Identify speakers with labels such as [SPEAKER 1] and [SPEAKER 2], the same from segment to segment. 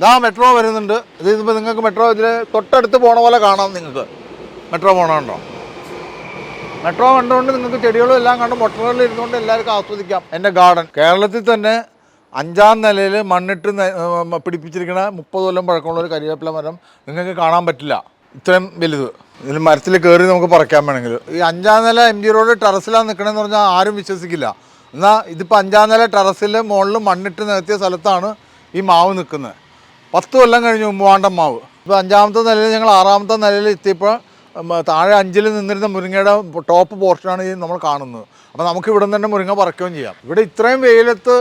[SPEAKER 1] ഇതാ മെട്രോ വരുന്നുണ്ട്. ഇത് ഇതിപ്പോൾ നിങ്ങൾക്ക് മെട്രോ ഇതിൽ തൊട്ടടുത്ത് പോണ പോലെ കാണാം നിങ്ങൾക്ക്. മെട്രോ പോണുണ്ടോ മെട്രോ കണ്ടുകൊണ്ട് നിങ്ങൾക്ക് ചെടികളും എല്ലാം കണ്ട് മൊട്ടകളിൽ ഇരുന്നുകൊണ്ട് എല്ലാവർക്കും ആസ്വദിക്കാം. എന്റെ ഗാർഡൻ. കേരളത്തിൽ തന്നെ അഞ്ചാം നിലയിൽ മണ്ണിട്ട് പിടിപ്പിച്ചിരിക്കുന്ന മുപ്പത് കൊല്ലം പഴക്കമുള്ള ഒരു കരിവേപ്പില മരം നിങ്ങൾക്ക് കാണാൻ പറ്റില്ല. ഇത്രയും വലുത്. ഇതിൽ മരത്തിൽ കയറി നമുക്ക് പറിക്കാൻ വേണമെങ്കിൽ. ഈ അഞ്ചാം നില എം ജി റോഡ് ടെറസിലാണ് നിൽക്കണമെന്ന് പറഞ്ഞാൽ ആരും വിശ്വസിക്കില്ല. എന്നാൽ ഇതിപ്പോൾ അഞ്ചാം നില ടെറസിൽ മുകളിൽ മണ്ണിട്ട് നികത്തിയ സ്ഥലത്താണ് ഈ മാവ് നിൽക്കുന്നത് പത്ത് കൊല്ലം കഴിഞ്ഞു മൂവാണ്ടം മാവ് ഇപ്പോൾ അഞ്ചാമത്തെ നിലയിൽ ഞങ്ങൾ ആറാമത്തെ നിലയിൽ എത്തിയപ്പോൾ താഴെ അഞ്ചിൽ നിന്നിരുന്ന മുരിങ്ങയുടെ ടോപ്പ് പോർഷനാണ് ഈ നമ്മൾ കാണുന്നത്. അപ്പോൾ നമുക്ക് ഇവിടെ തന്നെ മുരിങ്ങ പറിക്കുകയും ചെയ്യാം. ഇവിടെ ഇത്രയും വെയിലത്ത്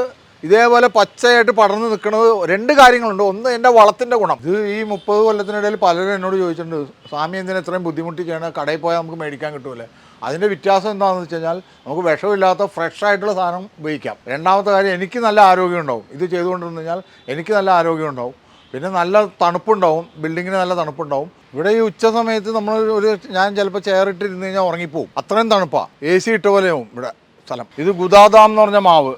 [SPEAKER 1] ഇതേപോലെ പച്ചയായിട്ട് പടർന്നു നിൽക്കുന്നത് രണ്ട് കാര്യങ്ങളുണ്ട്. ഒന്ന് എന്റെ വളത്തിന്റെ ഗുണം. ഇത് ഈ മുപ്പത് കൊല്ലത്തിനിടയിൽ പലരും എന്നോട് ചോദിച്ചിട്ടുണ്ട് സ്വാമി എന്തിനാ ഇത്രയും ബുദ്ധിമുട്ടി ചെയ്യണം കടയിൽ പോയാൽ നമുക്ക് മേടിക്കാൻ കിട്ടൂലേ അതിന്റെ വ്യത്യാസം എന്താണെന്ന് വെച്ച് കഴിഞ്ഞാൽ നമുക്ക് വിഷമില്ലാത്ത ഫ്രഷ് ആയിട്ടുള്ള സാധനം ഉപയോഗിക്കാം. രണ്ടാമത്തെ കാര്യം എനിക്ക് നല്ല ആരോഗ്യം ഉണ്ടാവും. ഇത് ചെയ്തുകൊണ്ടിരുന്നു കഴിഞ്ഞാൽ എനിക്ക് നല്ല ആരോഗ്യം ഉണ്ടാവും. പിന്നെ നല്ല തണുപ്പുണ്ടാവും ബിൽഡിങ്ങിന് നല്ല തണുപ്പുണ്ടാവും. ഇവിടെ ഈ ഉച്ച സമയത്ത് നമ്മൾ ഒരു ഞാൻ ചിലപ്പോൾ ചെയറിട്ട് കഴിഞ്ഞാൽ ഉറങ്ങിപ്പോവും. അത്രയും തണുപ്പാണ് എ സി ഇട്ട പോലെയാവും ഇവിടെ സ്ഥലം. ഇത് ഗുദാദാം എന്ന് പറഞ്ഞ മാവ്.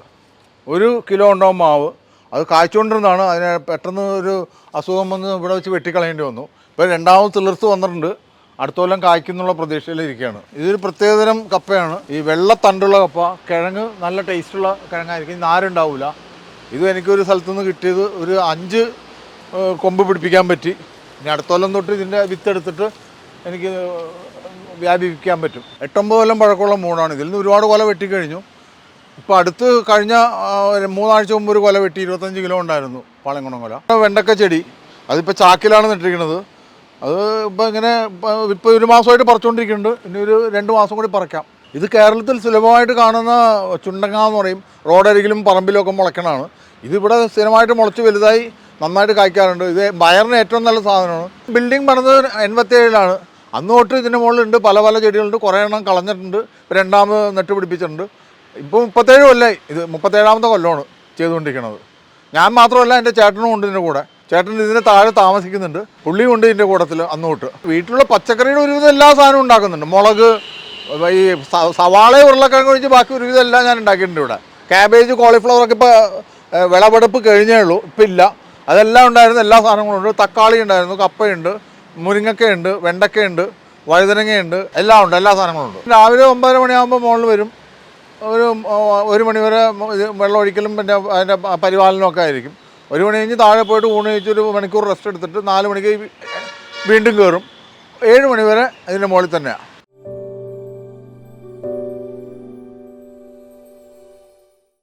[SPEAKER 1] ഒരു കിലോ ഉണ്ടാവും മാവ്. അത് കായ്ച്ചുകൊണ്ടിരുന്നതാണ് അതിന് പെട്ടെന്ന് ഒരു അസുഖം വന്ന് ഇവിടെ വെച്ച് വെട്ടിക്കളയേണ്ടി വന്നു. ഇപ്പോൾ രണ്ടാമത് തിളിർത്ത് വന്നിട്ടുണ്ട്. അടുത്ത കൊല്ലം കായ്ക്കുന്നുള്ള പ്രതീക്ഷയിലിരിക്കുകയാണ് ഇതൊരു പ്രത്യേകതരം കപ്പയാണ്. ഈ വെള്ള തണ്ടുള്ള കപ്പ കിഴങ്ങ് നല്ല ടേസ്റ്റുള്ള കിഴങ്ങായിരിക്കും. നാരുണ്ടാവില്ല ഇത് എനിക്കൊരു സ്ഥലത്തുനിന്ന് കിട്ടിയത് ഒരു അഞ്ച് കൊമ്പ് പിടിപ്പിക്കാൻ പറ്റി. ഇനി അടുത്ത കൊല്ലം തൊട്ട് ഇതിന്റെ വിത്തെടുത്തിട്ട് എനിക്ക് വ്യാപിപ്പിക്കാൻ പറ്റും. എട്ടൊമ്പത് കൊല്ലം പഴക്കമുള്ള മൂടാണ്. ഇതിൽ നിന്ന് ഒരുപാട് കൊല വെട്ടിക്കഴിഞ്ഞു. ഇപ്പോൾ അടുത്ത് കഴിഞ്ഞ മൂന്നാഴ്ച മുമ്പ് ഒരു കൊല വെട്ടി ഇരുപത്തഞ്ച് കിലോ ഉണ്ടായിരുന്നു പാളയംകുണം കൊല. വെണ്ടക്ക ചെടി അതിപ്പോൾ ചാക്കിലാണ് നട്ടിരിക്കുന്നത്. അത് ഇപ്പോൾ ഇങ്ങനെ ഇപ്പോൾ ഒരു മാസമായിട്ട് പറിച്ചുകൊണ്ടിരിക്കുന്നുണ്ട് ഇനി ഒരു രണ്ട് മാസം കൂടി പറിക്കാം. ഇത് കേരളത്തിൽ സുലഭമായിട്ട് കാണുന്ന ചുണ്ടങ്ങ എന്ന് പറയും. റോഡരികിലും പറമ്പിലും ഒക്കെ മുളയ്ക്കണതാണ്. ഇതിവിടെ സ്ഥിരമായിട്ട് മുളച്ച് വലുതായി നന്നായിട്ട് കായ്ക്കാറുണ്ട്. ഇത് വയറിന് ഏറ്റവും നല്ല സാധനമാണ്. ബിൽഡിംഗ് പണിത് എൺപത്തിയേഴിലാണ്. അന്ന് തൊട്ട് ഇതിന്റെ മുകളിലുണ്ട്. പല പല ചെടികളുണ്ട്. കുറേ എണ്ണം കളഞ്ഞിട്ടുണ്ട്. രണ്ടാമത് നട്ട് പിടിപ്പിച്ചിട്ടുണ്ട്. ഇപ്പോൾ മുപ്പത്തേഴ് കൊല്ലമായി ഇത് മുപ്പത്തേഴാമത്തെ കൊല്ലമാണ് ചെയ്തുകൊണ്ടിരിക്കുന്നത്. ഞാൻ മാത്രമല്ല എന്റെ ചേട്ടനും ഉണ്ട് ഇതിന്റെ കൂടെ. ചേട്ടൻ ഇതിന് താഴെ താമസിക്കുന്നുണ്ട്. പുള്ളിയും ഉണ്ട് ഇതിന്റെ കൂടത്തിൽ അന്ന് തൊട്ട്. വീട്ടിലുള്ള പച്ചക്കറിയുടെ ഒരുവിധം എല്ലാ സാധനവും ഉണ്ടാക്കുന്നുണ്ട്. മുളക് ഈ സവാള ഉരുളക്കിഴങ്ങ് ഒഴിച്ച് ബാക്കി ഒരുവിധം എല്ലാം ഞാൻ ഉണ്ടാക്കിയിട്ടുണ്ട് ഇവിടെ. ക്യാബേജ് കോളിഫ്ലവർ ഒക്കെ ഇപ്പോൾ വിളവെടുപ്പ് കഴിഞ്ഞേ ഉള്ളൂ. ഇപ്പം ഇല്ല. അതെല്ലാം ഉണ്ടായിരുന്നു എല്ലാ സാധനങ്ങളും ഉണ്ട്. തക്കാളി ഉണ്ടായിരുന്നു കപ്പയുണ്ട് മുരിങ്ങക്കയുണ്ട് വെണ്ടക്കയുണ്ട് വഴുതനങ്ങയുണ്ട് എല്ലാം ഉണ്ട് എല്ലാ സാധനങ്ങളും ഉണ്ട്. രാവിലെ ഒമ്പതര മണിയാകുമ്പോൾ മുകളിൽ വരും. ഒരു ഒരു മണിവരെ വെള്ളം ഒഴിക്കലും പിന്നെ അതിന്റെ പരിപാലനമൊക്കെ ആയിരിക്കും. ഒരു മണി കഴിഞ്ഞ് താഴെ പോയിട്ട് ഊണ് കഴിച്ച് ഒരു മണിക്കൂർ റെസ്റ്റ് എടുത്തിട്ട് നാല് മണിക്ക് വീണ്ടും കയറും ഏഴ് മണിവരെ ഇതിന്റെ മുകളിൽ തന്നെയാണ്